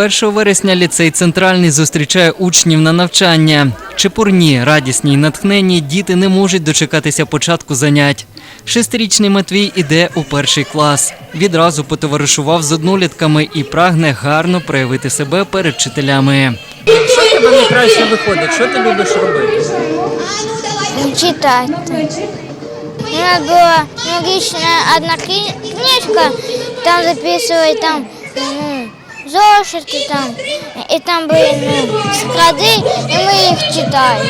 1 вересня ліцей центральний зустрічає учнів на навчання. Чепурні, радісні й натхненні діти не можуть дочекатися початку занять. Шестирічний Матвій іде у перший клас. Відразу потоваришував з однолітками і прагне гарно проявити себе перед вчителями. Що тебе найкраще виходить? Що ти любиш робити? читать. У нас была ну, одна книжка, там записывать там ну, зошиты там, и там были ну, склади, и мы их читали.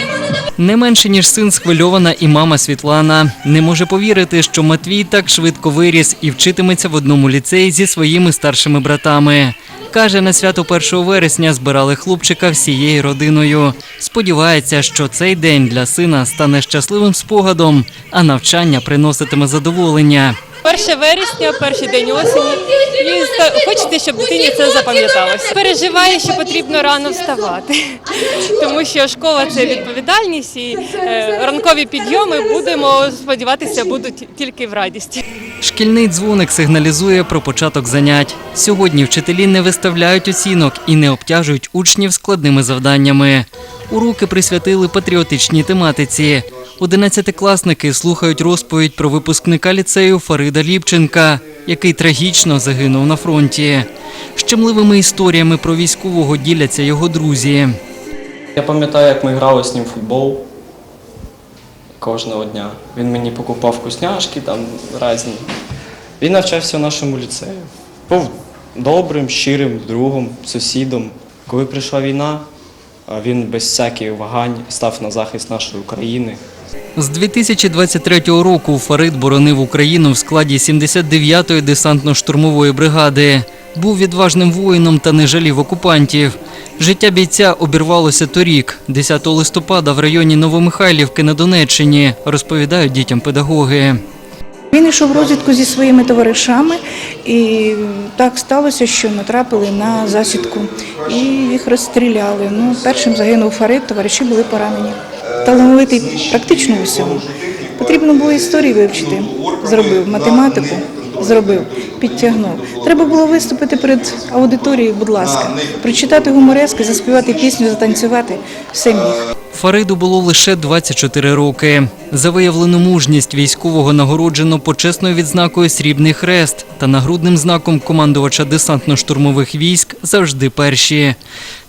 Не менше ніж син схвильована і мама Світлана. Не може повірити, що Матвій так швидко виріс і вчитиметься в одному ліцеї зі своїми старшими братами. Каже, на свято 1 вересня збирали хлопчика всією родиною. Сподівається, що цей день для сина стане щасливим спогадом, а навчання приноситиме задоволення. 1 вересня, перший день осені. І хочеться, щоб дитині це запам'яталося. Переживає, що потрібно рано вставати, тому що школа це відповідальність і е, ранкові підйоми будемо сподіватися, будуть тільки в радісті. Шкільний дзвоник сигналізує про початок занять. Сьогодні вчителі не виставляють оцінок і не обтяжують учнів складними завданнями. Уроки присвятили патріотичній тематиці. Одинадцятикласники слухають розповідь про випускника ліцею Фарида Ліпченка, який трагічно загинув на фронті. Щемливими історіями про військового діляться його друзі. Я пам'ятаю, як ми грали з ним в футбол кожного дня. Він мені покупав вкусняшки там різні. Він навчався в нашому ліцеї. Був добрим, щирим другом, сусідом. Коли прийшла війна, він без всяких вагань став на захист нашої України. З 2023 року Фарид боронив Україну в складі 79-ї десантно-штурмової бригади. Був відважним воїном та не жалів окупантів. Життя бійця обірвалося торік, 10 листопада, в районі Новомихайлівки на Донеччині, розповідають дітям педагоги. Він йшов в розвідку зі своїми товаришами, і так сталося, що натрапили на засідку і їх розстріляли. Ну, першим загинув Фарид, товариші були поранені. Талановитий практично у всьому. Потрібно було історії вивчити. Зробив математику, зробив, підтягнув. Треба було виступити перед аудиторією, будь ласка, прочитати гуморески, заспівати пісню, затанцювати. Все міг. Фариду було лише 24 роки. За виявлену мужність військового нагороджено почесною відзнакою Срібний хрест та нагрудним знаком командувача десантно-штурмових військ завжди перші.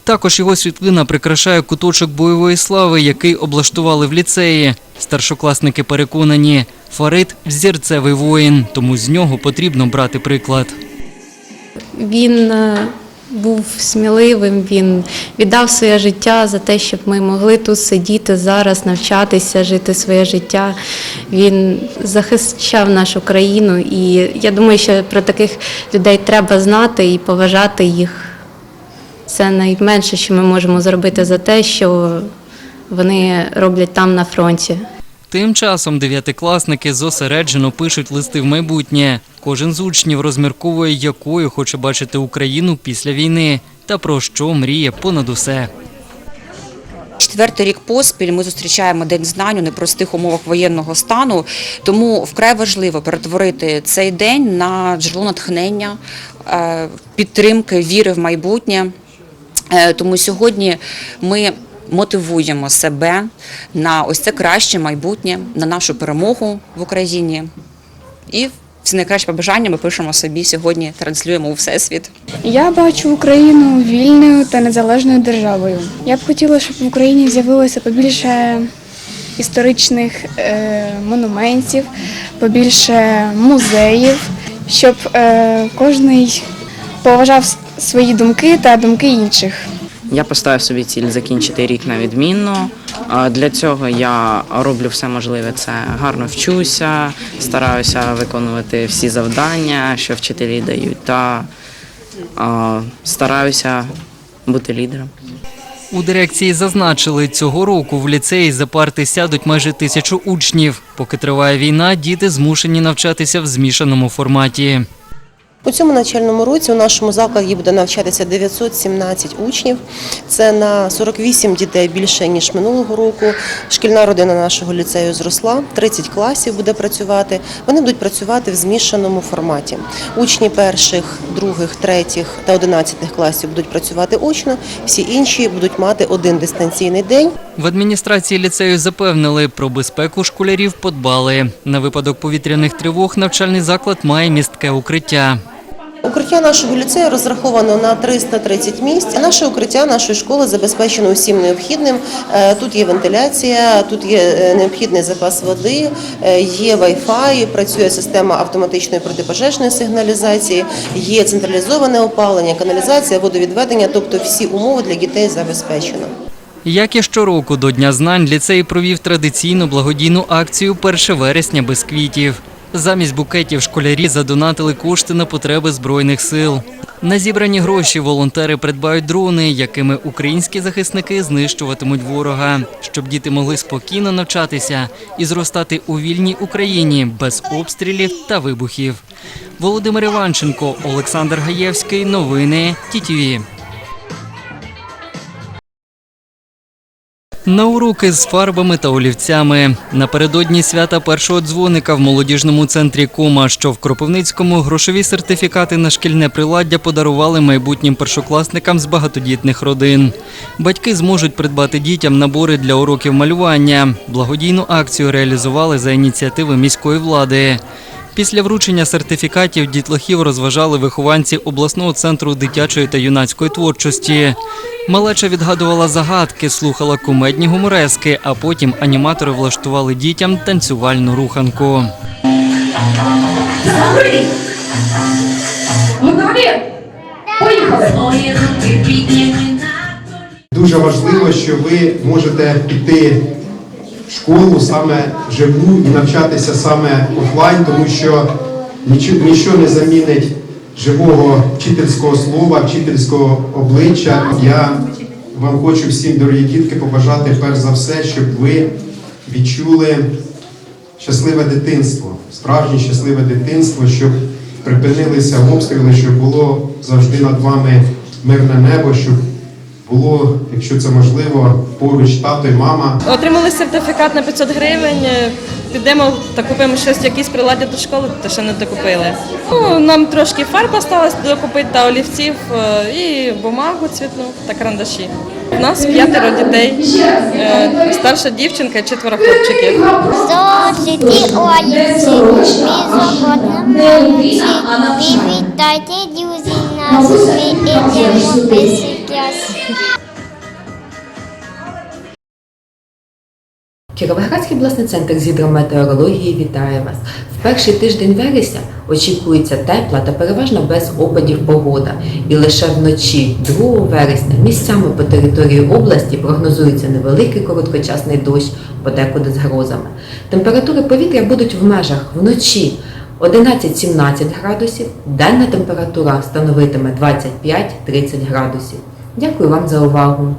Також його світлина прикрашає куточок бойової слави, який облаштували в ліцеї. Старшокласники переконані, Фарид взірцевий воїн, тому з нього потрібно брати приклад. Він е, був сміливим, він віддав своє життя за те, щоб ми могли тут сидіти зараз, навчатися, жити своє життя. Він захищав нашу країну, і я думаю, що про таких людей треба знати і поважати їх. Це найменше, що ми можемо зробити за те, що вони роблять там на фронті. Тим часом дев'ятикласники зосереджено пишуть листи в майбутнє. Кожен з учнів розмірковує, якою хоче бачити Україну після війни та про що мріє понад усе. Четвертий рік поспіль ми зустрічаємо День знань у непростих умовах воєнного стану, тому вкрай важливо перетворити цей день на джерело натхнення, е, підтримки, віри в майбутнє. Е, Тому сьогодні ми мотивуємо себе на ось це краще майбутнє, на нашу перемогу в Україні. І всі найкращі побажання ми пишемо собі сьогодні, транслюємо у всесвіт. Я бачу Україну вільною та незалежною державою. Я б хотіла, щоб в Україні з'явилося побільше історичних е, монументів, побільше музеїв, щоб е, кожний поважав свої думки та думки інших. Я поставив собі ціль закінчити рік на відмінно. Для цього я роблю все можливе. Це гарно вчуся, стараюся виконувати всі завдання, що вчителі дають, та стараюся бути лідером. У дирекції зазначили, цього року в ліцеї за парти сядуть майже тисячу учнів. Поки триває війна, діти змушені навчатися в змішаному форматі. У цьому навчальному році у нашому закладі буде навчатися 917 учнів. Це на 48 дітей більше ніж минулого року. Шкільна родина нашого ліцею зросла. 30 класів буде працювати. Вони будуть працювати в змішаному форматі. Учні перших, других, третіх та одинадцятих класів будуть працювати очно. Всі інші будуть мати один дистанційний день. В адміністрації ліцею запевнили, про безпеку школярів подбали. На випадок повітряних тривог навчальний заклад має містке укриття. Укриття нашого ліцею розраховано на 330 місць. Наше укриття нашої школи забезпечено усім необхідним. Е, Тут є вентиляція, тут є е, необхідний запас води, е, є Wi-Fi, працює система автоматичної протипожежної сигналізації, є централізоване опалення, каналізація, водовідведення, тобто всі умови для дітей забезпечено. Як і щороку до Дня знань ліцей провів традиційну благодійну акцію 1 вересня без квітів. Замість букетів школярі задонатили кошти на потреби збройних сил. На зібрані гроші волонтери придбають дрони, якими українські захисники знищуватимуть ворога, щоб діти могли спокійно навчатися і зростати у вільній Україні без обстрілів та вибухів. Володимир Іванченко, Олександр Гаєвський. Новини ТІТІВІ. На уроки з фарбами та олівцями напередодні свята першого дзвоника в молодіжному центрі Кума, що в Кропивницькому грошові сертифікати на шкільне приладдя подарували майбутнім першокласникам з багатодітних родин. Батьки зможуть придбати дітям набори для уроків малювання. Благодійну акцію реалізували за ініціативи міської влади. Після вручення сертифікатів дітлахів розважали вихованці обласного центру дитячої та юнацької творчості. Малеча відгадувала загадки, слухала кумедні гуморески, а потім аніматори влаштували дітям танцювальну руханку. Дуже важливо, що ви можете піти школу саме живу і навчатися саме офлайн, тому що нічого, не замінить живого вчительського слова, вчительського обличчя. Я вам хочу всім, дорогі дітки, побажати перш за все, щоб ви відчули щасливе дитинство, справжнє щасливе дитинство, щоб припинилися обстріли, щоб було завжди над вами мирне небо, щоб було, якщо це можливо, поруч тато і мама. Отримали сертифікат на 500 гривень. Підемо та купимо щось, якісь приладдя до школи, те що не докупили. Ну, нам трошки фарб осталось докупити та олівців е, і бумагу цвітну та карандаші. У нас п'ятеро дітей, е, старша дівчинка і четверо хлопчиків. Зошити олівці, молодці. Привітайте, друзі, нас, ми йдемо без клас. Кіровоградський обласний центр з гідрометеорології вітає вас. В перший тиждень вересня очікується тепла та переважно без опадів погода. І лише вночі, 2 вересня, місцями по території області прогнозується невеликий короткочасний дощ, подекуди з грозами. Температури повітря будуть в межах вночі 11-17 градусів, денна температура становитиме 25-30 градусів. Дякую вам за увагу!